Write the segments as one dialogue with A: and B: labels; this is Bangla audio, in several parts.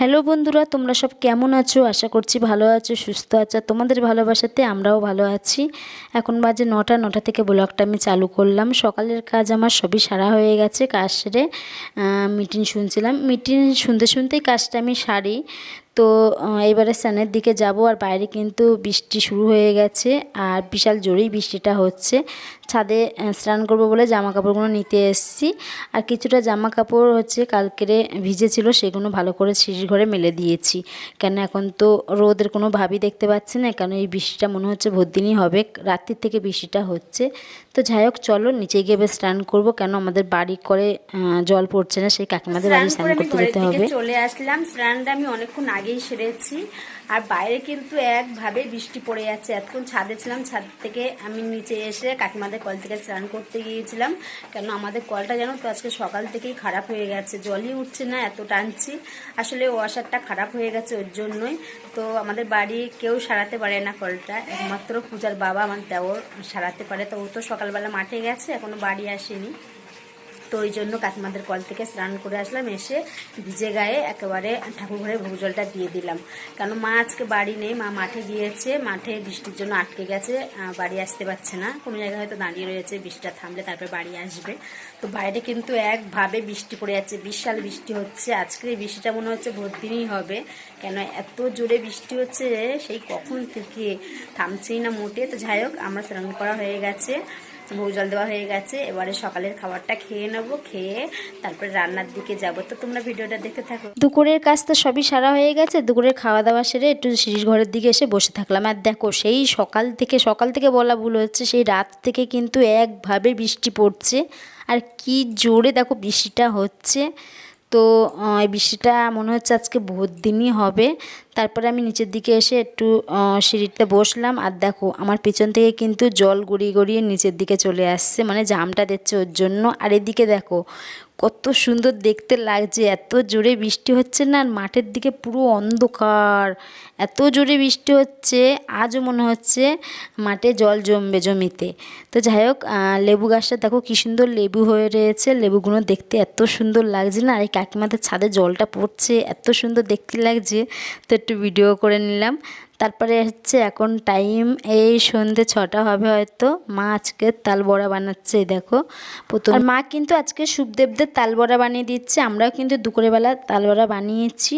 A: হ্যালো বন্ধুরা, তোমরা সব কেমন আছো? আশা করছি ভালো আছো, সুস্থ আছো। তোমাদের ভালোবাসাতে আমরাও ভালো আছি। এখন বাজে নটা নটা থেকে ব্লগটা আমি চালু করলাম। সকালের কাজ আমার সবই সারা হয়ে গেছে, কাজ সেরে মিটিং শুনছিলাম। মিটিং শুনতে শুনতেই কাজটা আমি সারি। তো এবারে স্নানের দিকে যাব আর বাইরে কিন্তু বৃষ্টি শুরু হয়ে গেছে আর বিশাল জোরেই বৃষ্টিটা হচ্ছে। ছাদে স্নান করব বলে জামা কাপড়গুলো নিতে এসেছি আর কিছুটা জামা কাপড় হচ্ছে কালকেরে ভিজেছিল সেগুলো ভালো করে সিঁড়ির ঘরে মেলে দিয়েছি। কেন এখন তো রোদের কোনো ভাবই দেখতে পাচ্ছি না, কেন এই বৃষ্টিটা মনে হচ্ছে ভোরদিনই হবে, রাত্রির থেকে বৃষ্টিটা হচ্ছে। তো যাই হোক চলো নিচে গিয়ে এবার স্নান করব। কেন আমাদের বাড়ি করে জল পড়ছে না সেই কাকিমাদের বাড়ি স্নান করতে যেতে হবে।
B: চলে আসলাম। স্নানটা আমি অনেকক্ষণ আগেই সেরেছি। আর বাইরে কিন্তু একভাবে বৃষ্টি পড়ে যাচ্ছে। এতক্ষণ ছাদে ছিলাম, ছাদ থেকে আমি নিচে এসে কাকিমাদের কল থেকে স্নান করতে গিয়েছিলাম। কেন আমাদের কলটা জানো তো আজকে সকাল থেকেই খারাপ হয়ে গেছে, জলই উঠছে না, এত টানছি। আসলে ওয়াশারটা খারাপ হয়ে গেছে ওর জন্যই। তো আমাদের বাড়ি কেউ সারাতে পারে না কলটা, একমাত্র পূজার বাবা আমার দেওর সারাতে পারে। তো ও তো সকালবেলা মাঠে গেছে, এখনও বাড়ি আসেনি। তো ওই জন্য কাকিমাদের কল থেকে স্নান করে আসলাম, এসে ভিজে গায়ে একেবারে ঠাকুর ঘরে ভোগ জলটা দিয়ে দিলাম। কারণ মা আজকে বাড়ি নেই, মা মাঠে গিয়েছে, মাঠে বৃষ্টির জন্য আটকে গেছে বাড়ি আসতে পারছে না। কোনো জায়গায় হয়তো দাঁড়িয়ে রয়েছে, বৃষ্টিটা থামলে তারপরে বাড়ি আসবে। তো বাইরে কিন্তু একভাবে বৃষ্টি পড়ে যাচ্ছে, বিশাল বৃষ্টি হচ্ছে। আজকের এই বৃষ্টিটা মনে হচ্ছে ভোর দিনই হবে। কেন এত জোরে বৃষ্টি হচ্ছে সেই কখন থেকে থামছেই না মোটে। তো যাই হোক, আমরা স্নান করা হয়ে গেছে। ভোগ জল দেওয়া হয়ে গেছে। এবারে সকালের খাবারটা খেয়ে নেব, খেয়ে তারপরে রান্নার দিকে যাব। তো তোমরা ভিডিওটা দেখতে থাকো।
A: দুপুরের কাজ তো সবই সারা হয়ে গেছে। দুপুরের খাওয়া দাওয়া সেরে একটু সিঁড়ির ঘরের দিকে এসে বসে থাকলাম। আর দেখো, সেই সকাল থেকে সকাল থেকে বলা ভুল হচ্ছে, সেই রাত থেকে কিন্তু একভাবে বৃষ্টি পড়ছে। আর কি জোরে দেখো বৃষ্টিটা হচ্ছে। তো এই বৃষ্টিটা মনে হচ্ছে আজকে বহুত দিনই হবে। তারপরে আমি নিচের দিকে এসে একটু সিঁড়িতে বসলাম। আর দেখো, আমার পিছন থেকে কিন্তু জল গড়িয়ে গড়িয়ে নিচের দিকে চলে আসছে মানে জামটা দিচ্ছে ওর জন্য। আর এদিকে দেখো কত সুন্দর দেখতে লাগছে। এত জোরে বৃষ্টি হচ্ছে না, আর মাঠের দিকে পুরো অন্ধকার। এত জোরে বৃষ্টি হচ্ছে, আজও মনে হচ্ছে মাঠে জল জমবে জমিতে। তো যাই হোক লেবু গাছটা দেখো কী সুন্দর লেবু হয়ে রয়েছে। লেবুগুলো দেখতে এত সুন্দর লাগছে না, আর এই কাকিমাদের ছাদে জলটা পড়ছে, এত সুন্দর দেখতে লাগছে। তো একটু ভিডিও করে নিলাম। তারপরে হচ্ছে এখন টাইম এই সন্ধে ছটা হবে হয়তো। মা আজকে তাল বড়া বানাচ্ছে দেখো। প্রথম মা কিন্তু আজকে সুখদেবদের তাল বড়া বানিয়ে দিচ্ছে, আমরাও কিন্তু দুপুরবেলা তাল বড়া বানিয়েছি।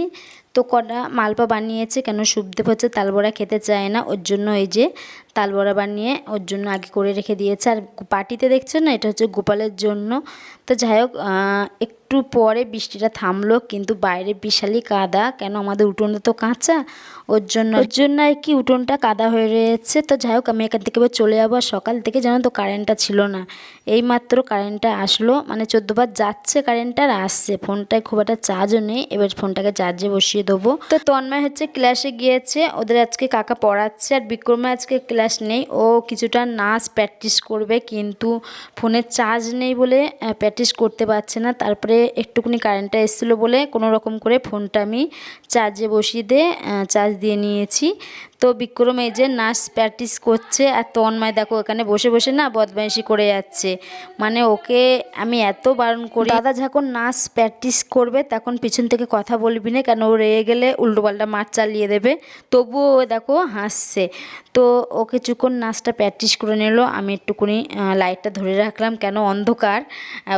A: তো কটা মালপা বানিয়েছে, কেন সুখদেব হচ্ছে তাল বড়া খেতে চায় না, ওর জন্য এই যে তাল বড়া বানিয়ে ওর জন্য আগে করে রেখে দিয়েছে। আর পাটিতে দেখছ না, এটা হচ্ছে গোপালের জন্য। তো যাই হোক একটু পরে বৃষ্টিটা থামলো, কিন্তু বাইরে বিশালই কাদা, কেন আমাদের উঠোনটা তো কাঁচা? ওর জন্য ওর জন্য আর কি উঠোনটা কাদা হয়ে রয়েছে। তো যাই হোক, আমি এখান থেকে এবার চলে যাব। আর সকাল থেকে জানো তো কারেন্টটা ছিল না। এই মাত্র কারেন্টটা আসলো। মানে চোদ্দোবার যাচ্ছে কারেন্টটা আর আসছে। ফোনটায় খুব একটা চার্জও নেই। এবার ফোনটাকে চার্জে বসিয়ে দেবো। তো তন্ময় হচ্ছে ক্লাসে গিয়েছে। ওদের আজকে কাকা পড়াচ্ছে আর বিক্রমে আজকে ক্লাস নেই। ও কিছুটা নাচ প্র্যাকটিস করবে, কিন্তু ফোনের চার্জ নেই বলে প্র্যাকটিস করতে পারছে না। তারপরে একটুখানি কারেন্টটা এসেছিল বলে কোনো রকম করে ফোনটা আমি চার্জে বসিয়ে দিয়ে চার্জ দিয়ে নিয়েছি। তো বিক্রম এই যে নাচ প্র্যাকটিস করছে আর তন্ময় দেখো এখানে বসে বসে না বদমাইশি করে যাচ্ছে। মানে ওকে আমি এত বারণ করি। দাদা যখন নাচ প্র্যাকটিস করবে তখন পিছন থেকে কথা বলবি না, কেন ও রেগে গেলে উল্টোপাল্টা মাঠ চালিয়ে দেবে। তবুও ও দেখো হাসছে। তো ও কিছুক্ষণ নাচটা প্র্যাকটিস করে নিল। আমি একটুকুনি লাইটটা ধরে রাখলাম, কেন অন্ধকার।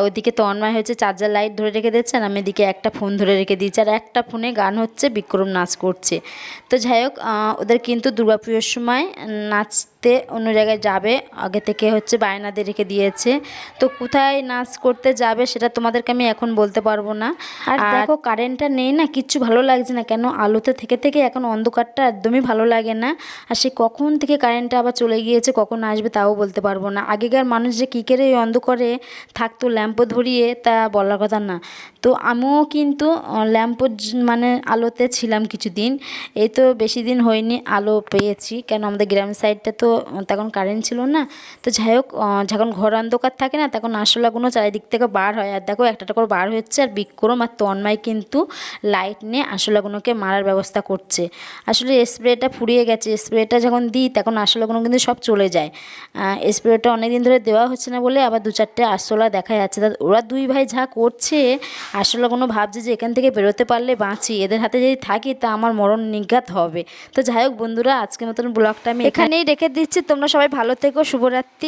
A: ওদিকে তন্ময় হচ্ছে চার্জার লাইট ধরে রেখে দিচ্ছে আর আমি এদিকে একটা ফোন ধরে রেখে দিয়েছি। আর একটা ফোনে গান হচ্ছে, বিক্রম নাচ করছে। তো যাই হোক ওদের ওদের কিন্তু দুর্গাপুজোর সময় নাচতে অন্য জায়গায় যাবে। আগে থেকে হচ্ছে বায়না দিয়ে রেখে দিয়েছে। তো কোথায় নাচ করতে যাবে সেটা তোমাদেরকে আমি এখন বলতে পারব না। আর দেখো কারেন্টটা নেই না কিচ্ছু ভালো লাগছে না কেন? আলোতে থেকে থেকে এখন অন্ধকারটা একদমই ভালো লাগে না। আর সে কখন থেকে কারেন্টটা আবার চলে গিয়েছে কখন আসবে তাও বলতে পারব না। আগেকার মানুষ যে কী করে এই অন্ধকারে থাকতো ল্যাম্প ধরিয়ে তা বলার কথা না। তো আমিও কিন্তু ল্যাম্প মানে আলোতে ছিলাম কিছুদিন। এই তো বেশি দিন হয়নি আলো পেয়েছি। কেন আমাদের গ্রাম সাইডটা তো তখন কারেন্ট ছিল না। তো যাই হোক যখন ঘর অন্ধকার থাকে না, তখন আরশোলাগুলো চারিদিক থেকে বার হয়। আর দেখো একটা করে বার হচ্ছে আর বিক্রম আর তন্ময় কিন্তু লাইট নিয়ে আরশোলাগুলোকে মারার ব্যবস্থা করছে। আসলে স্প্রেটা ফুরিয়ে গেছে। স্প্রেটা যখন দিই, তখন আরশোলাগুলো কিন্তু সব চলে যায়। স্প্রেটা অনেক দিন ধরে দেওয়া হচ্ছে না বলে আবার দু চারটে আরশোলা দেখা যাচ্ছে। ওরা দুই ভাই যা করছে, আরশোলাগুলো ভাবছে যে এখান থেকে বেরোতে পারলে বাঁচি। এদের হাতে যদি থাকি, তা আমার মরণ নিঘাত হবে। তো যাই হোক বন্ধুরা, আজকের মতন ব্লগটা আমি এখানেই রেখে দিচ্ছি। তোমরা সবাই ভালো থেকো শুভরাত্রি।